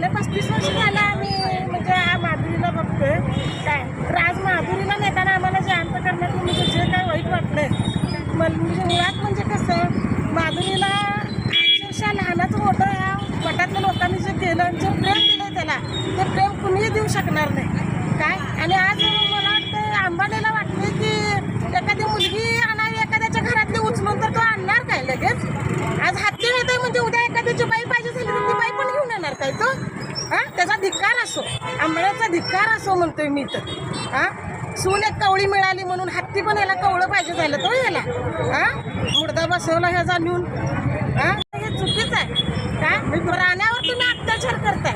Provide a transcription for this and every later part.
गेले पस्तीस वर्ष झालं आम्ही म्हणजे माधुरीला बघतोय. काय? तर आज माधुरीला नेताना आम्हाला जे अंतकरणात म्हणजे जे काय वाईट वाटलंय मल- म्हणजे मुळात म्हणजे कसं माधुरीला अक्षरशः लहानाचं मोठं या गटातल्या लोकांनी जे केलं आणि जे प्रेम दिलं त्याला ते प्रेम कुणीही देऊ शकणार नाही. काय? आणि आज मला वाटतं आंबाडेला वाटते की एखादी मुलगी आणावी एखाद्याच्या घरातली उचलून तर तो आणणार काय लगेच? आज हत्ती आहे म्हणजे उद्या एखाद्याची बाई पाहिजे झाली तर ती बाई पण घेऊन येणार काय तो? धिक्कार असो आंबळ्याचा धिक्कार असो म्हणतोय मी तर. हा? सून एक कवळी मिळाली म्हणून हत्ती पण याला कवळं पाहिजे झालं तो याला. हा? मुडदा बसवला ह्याचा नेऊन हां? हे चुकीच आहे. काय राण्यावर तुम्ही अत्याचार करताय.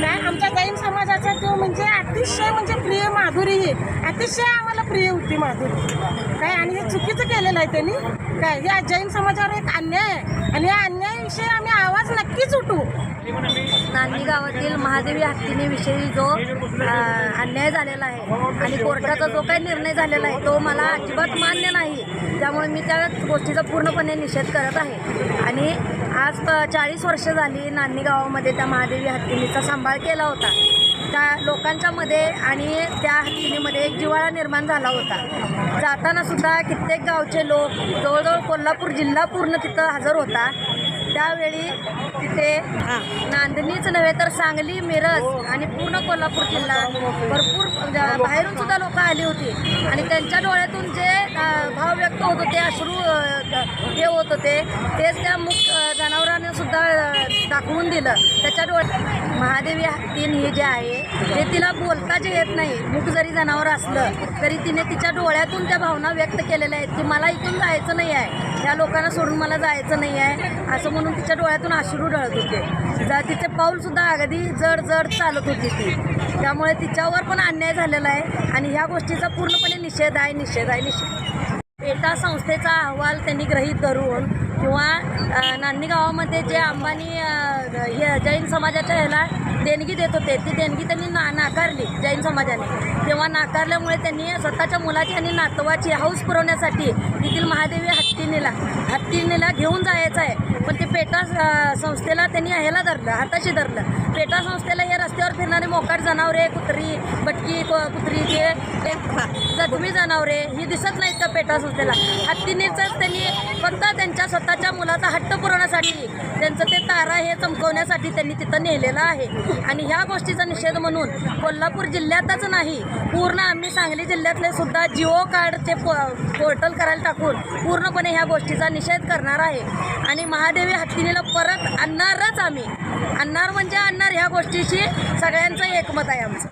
काय आमच्या जैन समाजाचा तो म्हणजे अतिशय म्हणजे प्रिय माधुरी ही अतिशय आम्हाला प्रिय होती माधुरी. काय? आणि हे चुकीचं केलेलं आहे त्यांनी. काय? या जैन समाजावर एक अन्याय आहे. आणि या अन्यायाविषयी आम्ही आवाज नक्कीच उठू गावातील महादेवी हत्तीनेविषयी जो अन्याय झालेला आहे आणि कोर्टाचा जो काही निर्णय झालेला आहे तो मला अजिबात मान्य नाही. त्यामुळे मी त्या गोष्टीचा पूर्णपणे निषेध करत आहे. आणि आज चाळीस वर्ष झाली नांदी गावामध्ये त्या महादेवी हत्तीनीचा सांभाळ केला होता. त्या लोकांच्या मध्ये आणि त्या हत्तीनीमध्ये एक जिव्हाळा निर्माण झाला होता. जाताना सुद्धा कित्येक गावचे लोक जवळजवळ कोल्हापूर जिल्हा पूर्ण तिथं हजर होता. त्यावेळी तिथे नांदणीच नव्हे तर सांगली मिरज आणि पूर्ण कोल्हापूर जिल्हा भरपूर म्हणजे बाहेरून सुद्धा लोक आली होती. आणि त्यांच्या डोळ्यातून जे भाव व्यक्त होत होते अश्रू हे होत होते तेच त्या मुक दाखवून दिलं. त्याच्या डोळ्या महादेवी हत्तीन हे जे आहे ते तिला बोलता जे येत नाही मुख जरी जनावर असलं तरी तिने तिच्या डोळ्यातून त्या भावना व्यक्त केलेल्या आहेत की मला इथून जायचं नाही आहे. त्या लोकांना सोडून मला जायचं नाही आहे. असं म्हणून तिच्या डोळ्यातून आश्रू ढळत होते. ज तिचे पाऊलसुद्धा अगदी जड जड चालत होती ती. त्यामुळे तिच्यावर पण अन्याय झालेला आहे. आणि ह्या गोष्टीचा पूर्णपणे निषेध आहे निषेध आहे निषेध. पेटा संस्थेचा अहवाल त्यांनी ग्रहीत धरून किंवा अ, नांदी गावामध्ये जे अंबानी हे जैन समाजाच्या ह्याला देणगी देत होते ती देणगी त्यांनी ना नाकारली जैन समाजाने. तेव्हा नाकारल्यामुळे त्यांनी स्वतःच्या मुलाची आणि नातवाची हौस पुरवण्यासाठी तेथील महादेवी हत्तीनेला हत्तीनेला घेऊन जायचं आहे. संस्थेला त्यांनी ह्याला धरलं हाताशी धरलं. पेटा संस्थेला हे रस्त्यावर फिरणारे मोकाट जनावरे कुत्री बटकी को- कुत्री हे. जखमी जनावरे ही दिसत नाहीत का पेटा संस्थेला? हत्तीनेच त्यांनी त्यांच्या स्वतःच्या मुलाचा हट्ट पुरवण्यासाठी त्यांचं ते तारा हे चमकवण्यासाठी त्यांनी तिथं नेलेलं आहे. आणि ह्या गोष्टीचा निषेध म्हणून कोल्हापूर जिल्ह्यातच नाही पूर्ण आम्ही सांगली जिल्ह्यातले सुद्धा जिओ कार्डचे पो पोर्टल करायला टाकून पूर्णपणे ह्या गोष्टीचा निषेध करणार आहे. आणि महादेवी हत्तीनीला परत आणणारच आम्ही. आणणार म्हणजे आणणार ह्या गोष्टीशी सगळ्यांचं एकमत आहे आमचं.